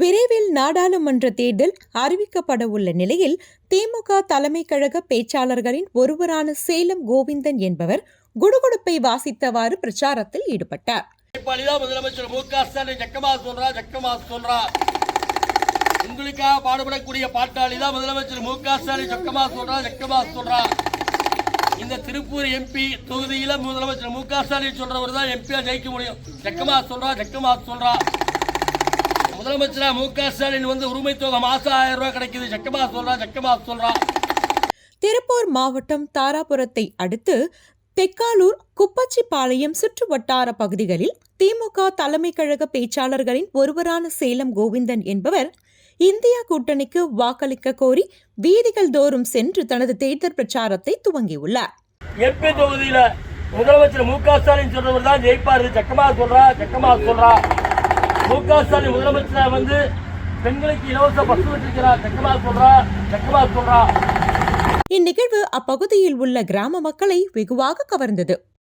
விரைவில் நாடாளுமன்ற தேர்தல் அறிவிக்கப்பட உள்ள நிலையில் திமுக தலைமை கழக பேச்சாளர்களின் ஒருவரான சேலம் கோவிந்தன் என்பவர் குடுகுடுப்பை வாசித்தவாறு பிரச்சாரத்தில் ஈடுபட்டார். முதலமைச்சர் மு க ஸ்டாலின். ஜக்கமா சொல்றா ஜக்கமா சொல்றா. உங்களுக்காக பாடுபடக்கூடிய பாட்டாளி தான் முதலமைச்சர் மு க ஸ்டாலின். ஜக்கமா சொல்றா ஜக்கமா சொல்றா. இந்த திருப்பூர் எம்பி தொகுதியில முதலமைச்சர் மு க ஸ்டாலின் சொல்றவர் தான் எம்பியா ஜெயிக்க முடியும். ஜக்கமா சொல்றா ஜக்கமா சொல்றா. முதலமைச்சரா மு க ஸ்டாலின் வந்து உரிமை தொகை மாசம் ஆயிரம் ரூபாய் கிடைக்குது. ஜக்கமா சொல்றா ஜக்கமா சொல்றா. திருப்பூர் மாவட்டம் தாராபுரத்தை அடுத்து தெக்காலூர் குப்பச்சிப்பாளையம் சுற்று வட்டார பகுதிகளில் திமுக தலைமை கழக பேச்சாளர்களின் ஒருவரான சேலம் கோவிந்தன் என்பவர் இந்தியா கூட்டணிக்கு வாக்களிக்க கோரி வீதிகள் தோறும் சென்று தனது தேர்தல் பிரச்சாரத்தை துவங்கியுள்ளார். எம்பி தொகுதியில முதலமைச்சர் மு க ஸ்டாலின் சொல்றவர் தான் ஜெயிப்பாரு. ஜக்கமா சொல்றா ஜக்கமா சொல்றா. மு க ஸ்டாலின் முதலமைச்சரா வந்து பெண்களுக்கு இலவச பஸ் வச்சிருக்கிறார். ஜக்கமா சொல்றா ஜக்கமா சொல்றா. இந்நிகழ்வு அப்பகுதியில் உள்ள கிராம மக்களை வெகுவாக கவர்ந்தது.